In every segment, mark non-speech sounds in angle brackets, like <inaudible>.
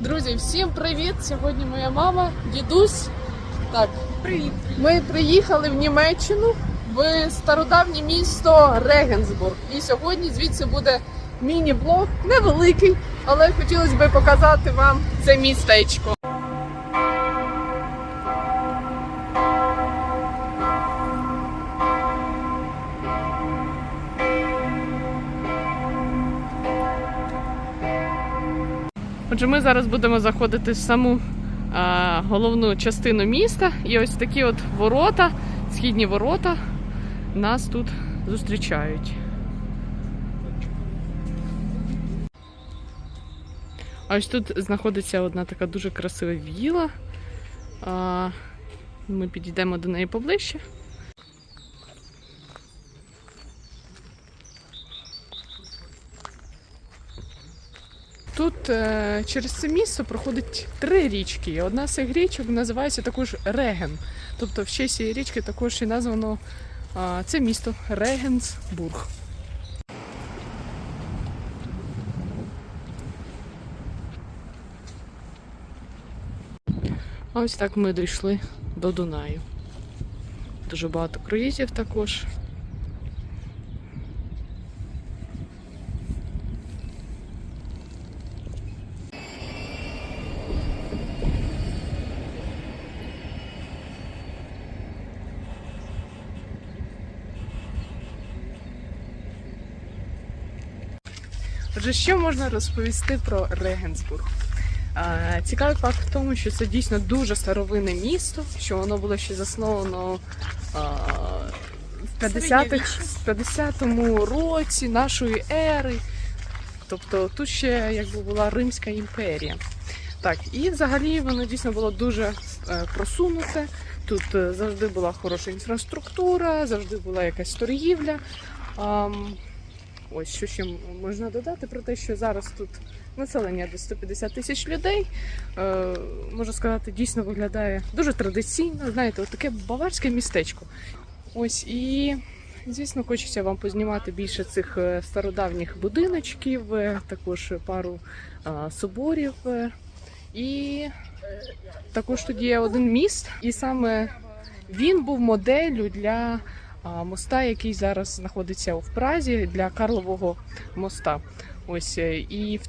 Друзі, всім привіт! Сьогодні моя мама, дідусь. Так, Привіт. ми приїхали в Німеччину в стародавнє місто Регенсбург. І сьогодні звідси буде міні-блог, невеликий, але хотілося б показати вам це містечко. Отже, ми зараз будемо заходити в саму а, головну частину міста. І ось такі от ворота, східні ворота, нас тут зустрічають. Ось тут знаходиться одна така дуже красива віла. А, ми підійдемо до неї поближче. Тут е, через це місто проходить три річки. Одна з цих річок називається також Реген. Тобто в честь цієї річки також і названо це місто Регенсбург. Ось так ми дійшли до Дунаю. Дуже багато круїзів також. Отже, що можна розповісти про Регенсбург? Цікавий факт в тому, що це дійсно дуже старовинне місто, що воно було ще засновано в 50-х, 50-му році нашої ери. Тобто тут ще якби була Римська імперія. Так, і взагалі воно дійсно було дуже е, просунуте. Тут е, завжди була хороша інфраструктура, завжди була якась торгівля. Ось що ще можна додати про те, що зараз тут населення десь 150 тисяч людей. Е, можна сказати, дійсно виглядає дуже традиційно. Знаєте, таке баварське містечко. Ось і, звісно, хочеться вам познімати більше цих е, стародавніх будиночків, е, також пару соборів. е, І також тут є один міст, і саме він був моделлю для моста, який зараз знаходиться в Празі для Карлового моста. Ось е, і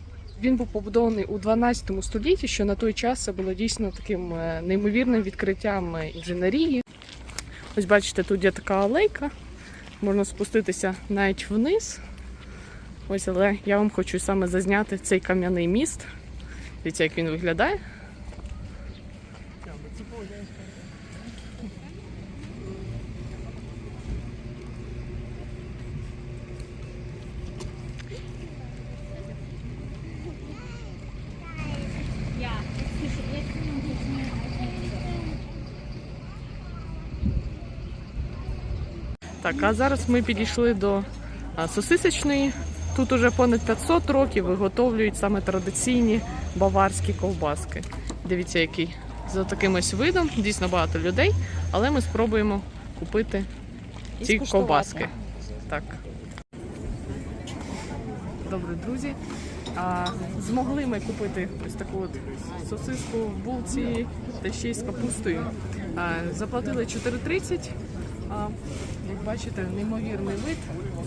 він був побудований у 12 столітті, що на той час було дійсно таким е, неймовірним відкриттям інженерії. Ось бачите, тут є така алейка, можна спуститися навіть вниз. Ось, але я вам хочу саме зазняти цей кам'яний міст. Дивіться, як він виглядає. Так, а зараз ми підійшли до сосисочної. Тут уже понад 500 років виготовлюють саме традиційні баварські ковбаски. Дивіться, який за таким ось видом. Дійсно багато людей, але ми спробуємо купити ці ковбаски. Так. Добре, друзі. А, змогли ми купити ось таку от сосиску в булці та ще й з капустою. А, заплатили 4,30. Як бачите, неймовірний вид.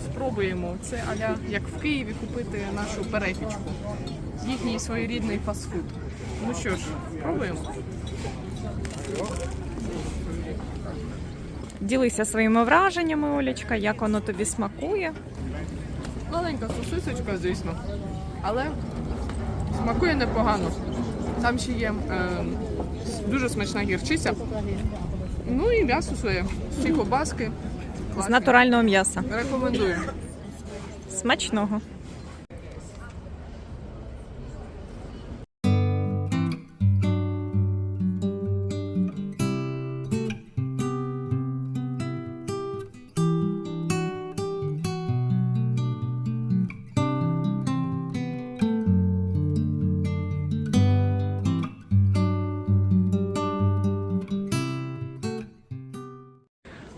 Спробуємо це аля як в Києві купити нашу перепічку. Їхній своєрідний фастфуд. Ну що ж, пробуємо. Ділися своїми враженнями, Олечка, як воно тобі смакує. Маленька сосисочка, звісно, але смакує непогано. Там ще є е, дуже смачна гірчиця. Ну і м'ясо своє. Всі ковбаски. З натурального м'яса. Рекомендую. Смачного.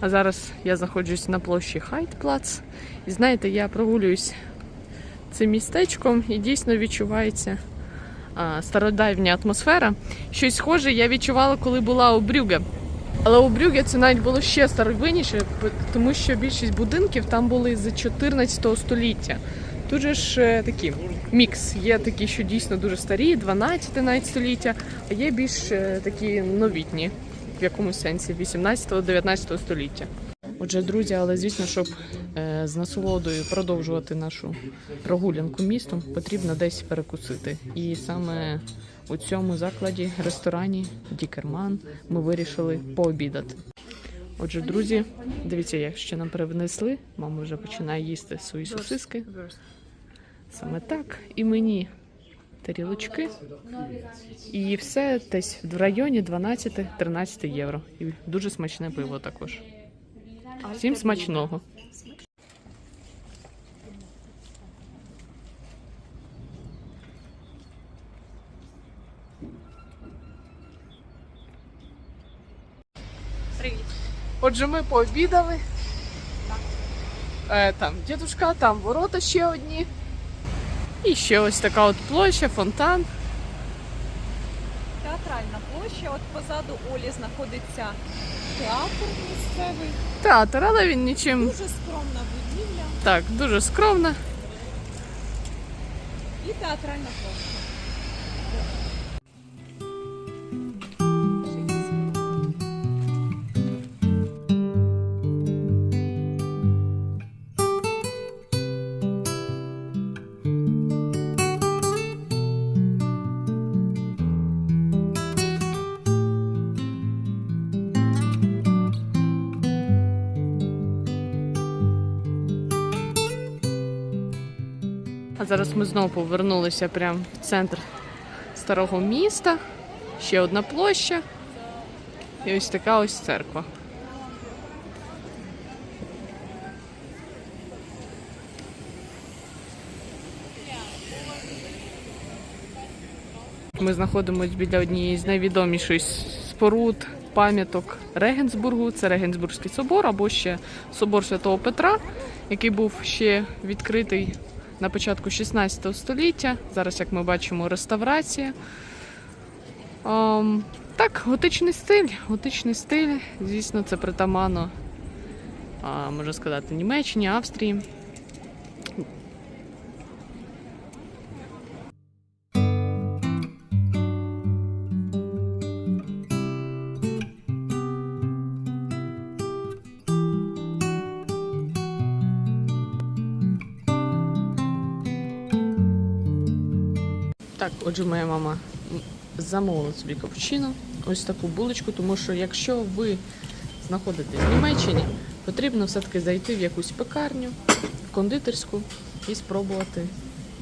А зараз я знаходжусь на площі Хайтплац. І знаєте, я прогулююсь цим містечком і дійсно відчувається а, стародавня атмосфера. Щось схоже я відчувала, коли була у Брюге. Але у Брюге це навіть було ще старовинніше, тому що більшість будинків там були з 14 століття. Тут ж е, такі мікс. Є такі, що дійсно дуже старі, 12 навіть століття, а є більш е, такі новітні, в якомусь сенсі, 18-19 століття. Отже, друзі, але звісно, щоб е, з насолодою продовжувати нашу прогулянку містом, потрібно десь перекусити. І саме у цьому закладі, ресторані Дікерман, ми вирішили пообідати. Отже, друзі, дивіться, як ще нам привнесли. Мама вже починає їсти свої сосиски. Саме так. І мені тарілочки. І все десь в районі 12-13 євро. І дуже смачне пиво також. Всім смачного. Отже, ми пообідали. Е, там дідушка, там ворота ще одні. І ще ось така от площа, фонтан. Театральна площа. От позаду Олі знаходиться театр місцевий. Театр, але він нічим Дуже скромна будівля так, дуже скромна. і театральна площа. А зараз ми знову повернулися прямо в центр старого міста. Ще одна площа. І ось така ось церква. Ми знаходимося біля однієї з найвідоміших споруд пам'яток Регенсбургу. Це Регенсбурзький собор або ще собор Святого Петра, який був ще відкритий на початку 16 століття. Зараз, як ми бачимо, реставрація. Ем, так, готичний стиль. Готичний стиль, звісно, це притаманно, можна сказати, Німеччині, Австрії. Так, отже, моя мама замовила собі капучино, ось таку булочку, тому що якщо ви знаходитесь в Німеччині, потрібно все-таки зайти в якусь пекарню, в кондитерську і спробувати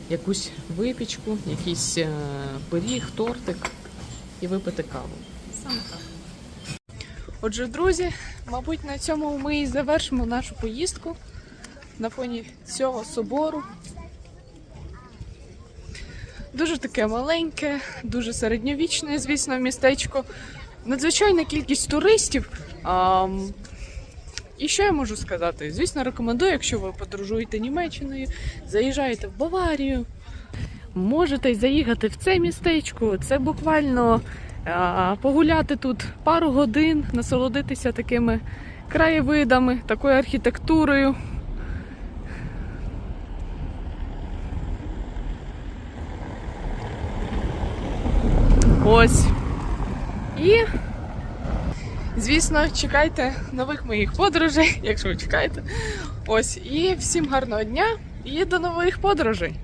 якусь випічку, якийсь е, пиріг, тортик і випити каву. Саме так. Отже, друзі, мабуть, на цьому ми і завершимо нашу поїздку на фоні цього собору. Дуже таке маленьке, дуже середньовічне, звісно, містечко. Надзвичайна кількість туристів. Ам, І що я можу сказати? Звісно, рекомендую, якщо ви подорожуєте Німеччиною, заїжджаєте в Баварію. Можете заїхати в це містечко. Це буквально а, погуляти тут пару годин, насолодитися такими краєвидами, такою архітектурою. Ось. І, звісно, чекайте нових моїх подорожей, <laughs> якщо ви чекаєте. Ось. І всім гарного дня і до нових подорожей!